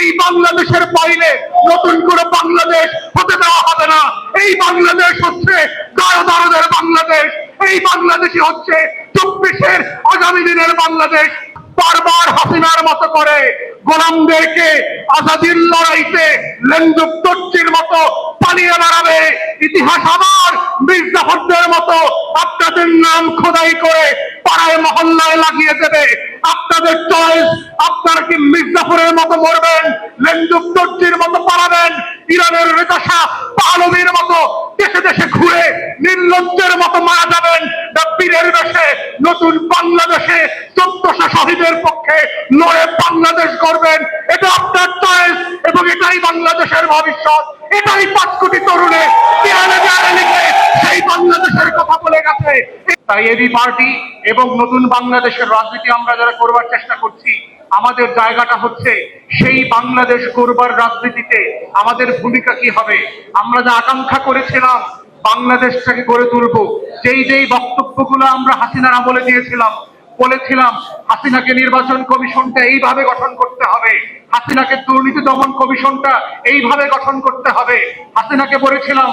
এই বাংলাদেশের বাইরে নতুন করে বাংলাদেশ হতে দেওয়া হবে না। এই বাংলাদেশ হচ্ছে গারদারদের বাংলাদেশ। এই বাংলাদেশই হচ্ছে চব্বিশের আগামী দিনের বাংলাদেশ। বারবার হাসিনার মতো করে গোলামদেরকে আজাদির লড়াইতে লেন্দুক তর্চির মতো পালিয়ে বেড়াবে। ইতিহাস আবার মির্জাফরদের মতো আপনাদের নাম খোদাই করে পাড়ায় মহল্লায় লাগিয়ে দেবে। আপনাদের চয়েস আপনারা কি মির্জাফরের মতো মরবেন লেন্দুক তর্চির মতো পালাবেন, ইরানের রেতাসা পালবীর মতো দেশে দেশে ঘুরে নির্লজ্জের মতো মারা যাবেন না পীরের বেশে নতুন বাংলাদেশে চোদ্দশো শহীদের পক্ষে লড়ে বাংলাদেশ করবেন এটা আপনার চয়েস এবং এটাই বাংলাদেশের ভবিষ্যৎ। এটাই পাঁচ কোটি তরুণে গেছে তাই এবি পার্টি এবং নতুন বাংলাদেশের রাজনীতি আমরা যারা করবার চেষ্টা করছি, আমাদের জায়গাটা হচ্ছে সেই বাংলাদেশ করবার রাজনীতিতে আমাদের ভূমিকা কি হবে। আমরা যা আকাঙ্ক্ষা করেছিলাম, বাংলাদেশটাকে গড়ে তুলব। যেই যেই বক্তব্যগুলো আমরা হাসিনার আমলে দিয়েছিলাম, বলেছিলাম, হাসিনাকে নির্বাচন কমিশনটা এইভাবে গঠন করতে হবে, হাসিনাকে দুর্নীতি দমন কমিশনটা এইভাবে গঠন করতে হবে। হাসিনাকে বলেছিলাম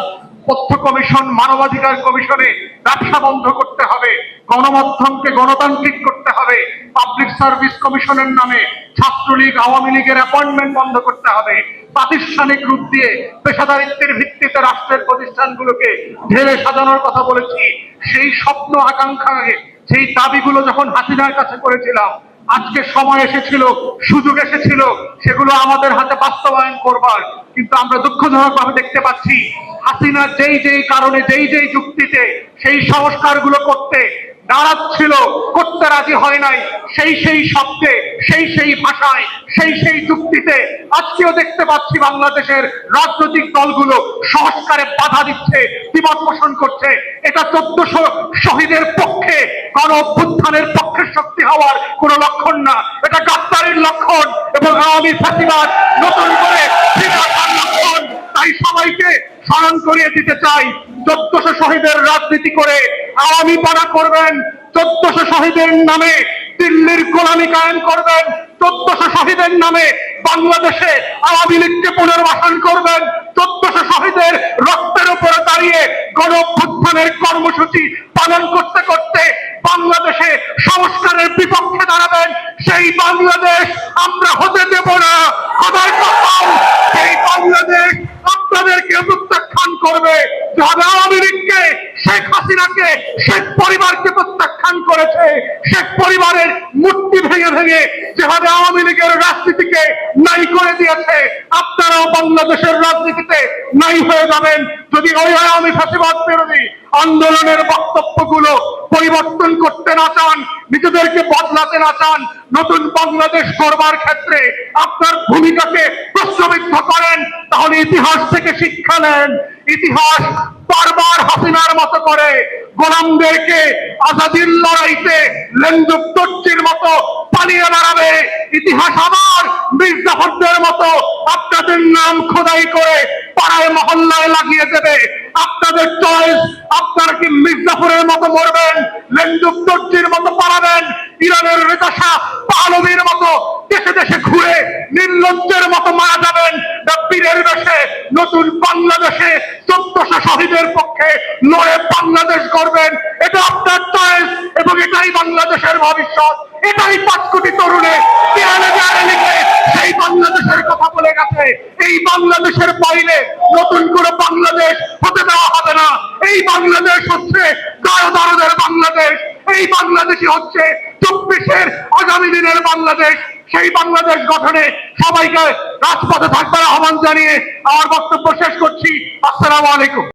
তথ্য কমিশন, মানবাধিকার কমিশনে ব্যবসা বন্ধ করতে হবে, গণমাধ্যমকে গণতান্ত্রিক করতে হবে পাবলিক সার্ভিস কমিশনের নামে ছাত্রলীগ, আওয়ামী লীগের অ্যাপয়েন্টমেন্ট বন্ধ করতে হবে, প্রাতিষ্ঠানিক রূপ দিয়ে পেশাদারিত্বের ভিত্তিতে রাষ্ট্রের প্রতিষ্ঠানগুলোকে ঢেলে সাজানোর কথা বলেছি, সেই স্বপ্ন আকাঙ্ক্ষাকে সেই দাবিগুলো যখন হাসিনার কাছে করেছিলাম আজকে সময় এসেছিল, সুযোগ এসেছিল, সেগুলো আমাদের হাতে বাস্তবায়ন করবার। কিন্তু আমরা দুঃখজনক ভাবে দেখতে পাচ্ছি, হাসিনা যেই যেই কারণে, যেই যেই যুক্তিতে সেই সংস্কারগুলো করতে দাঁড়াচ্ছিল, করতে রাজি হয় নাই, সেই সেই শব্দে, সেই সেই ভাষায়, সেই সেই যুক্তিতে আজকেও দেখতে পাচ্ছি বাংলাদেশের রাজনৈতিক দলগুলো সংস্কারে বাধা দিচ্ছে দ্বিমত পোষণ করছে। এটা চোদ্দশো শহীদের পক্ষে গণ অভ্যুত্থানের পক্ষে ফাঁসিবাদ নতুন করে তাই সবাইকে স্মরণ করিয়ে দিতে চাই, চোদ্দশো শহীদের রাজনীতি করে আওয়ামী পাড়া করবেন, চোদ্দশো শহীদের নামে দিল্লির গোলামি কায়েম করবেন, চোদ্দশো শহীদের নামে বাংলাদেশে আওয়ামী লীগকে পুনর্বাসন করবেন, চোদ্দশো শহীদের রক্তের উপরে দাঁড়িয়ে গণ অভ্যুত্থানের কর্মসূচি পালন করতে করতে বাংলাদেশে সংস্কারের বিপক্ষে দাঁড়াবেন সেই বাংলাদেশ আমরা হতে দেব না। খোদার কসম সেই বাংলাদেশ আপনাদেরকে প্রত্যাখ্যান করবে। যারা আওয়ামী লীগকে শেখ হাসিনাকে, শেখ পরিবারকে প্রত্যাখ্যান করেছে, শেখ পরিবারের মূর্তি ভেঙে ভেঙে যেভাবে আওয়ামী লীগের রাজনীতিকে নাই করে দিয়েছে, আপনারাও বাংলাদেশের রাজনীতিতে নাই হয়ে যাবেন। যদি ওই আওয়ামী ফাঁসিবাদ বিরোধী। আন্দোলনের বক্তব্যগুলো পরিবর্তন করতে না চান, নিজেদেরকে বদলাতে না চান, নতুন বাংলাদেশ করবার ক্ষেত্রে আপনার ভূমিকাকে প্রশ্নবিদ্ধ করেন, তাহলে ইতিহাস থেকে শিক্ষা নেন। ইতিহাস বারবার হাসিনার মতো করে, গোলামদেরকে আজাদির লড়াইতে লেন্দুক মতো পালিয়ে বেড়াবে। ইতিহাস আবার মির্জাফরদের মতো আপনাদের নাম খোদাই করে পাড়ায় মহল্লায় লাগিয়ে দেবে। আপনাদের চয়েস আপনারা কি মির্জাফরের মতো মরবেন লেন্দুক তর্চির মতো পালাবেন, ইরানের রেতাসা পালবীর মতো দেশে দেশে ঘুরে নির্লজ্জের মতো মারা যাবেন পীরের বেশে নতুন বাংলাদেশে চোদ্দশো শহীদের পক্ষে লড়ে বাংলাদেশ করবেন এটা আপনার চয়েস এবং এটাই বাংলাদেশের ভবিষ্যৎ। এটাই পাঁচ কোটি তরুণে দেয়ালে দেয়ালে লিখে সেই বাংলাদেশের কথা বলে গেছে। এই বাংলাদেশের বাইরে নতুন করে বাংলাদেশ হতে দেওয়া হবে না এই বাংলাদেশ হচ্ছে গারদারদের বাংলাদেশ। এই বাংলাদেশই হচ্ছে চব্বিশের আগামী দিনের বাংলাদেশ। সেই বাংলাদেশ গঠনে সবাইকে রাজপথে থাকবার আহ্বান জানিয়ে আমার বক্তব্য শেষ করছি। আসসালামু আলাইকুম।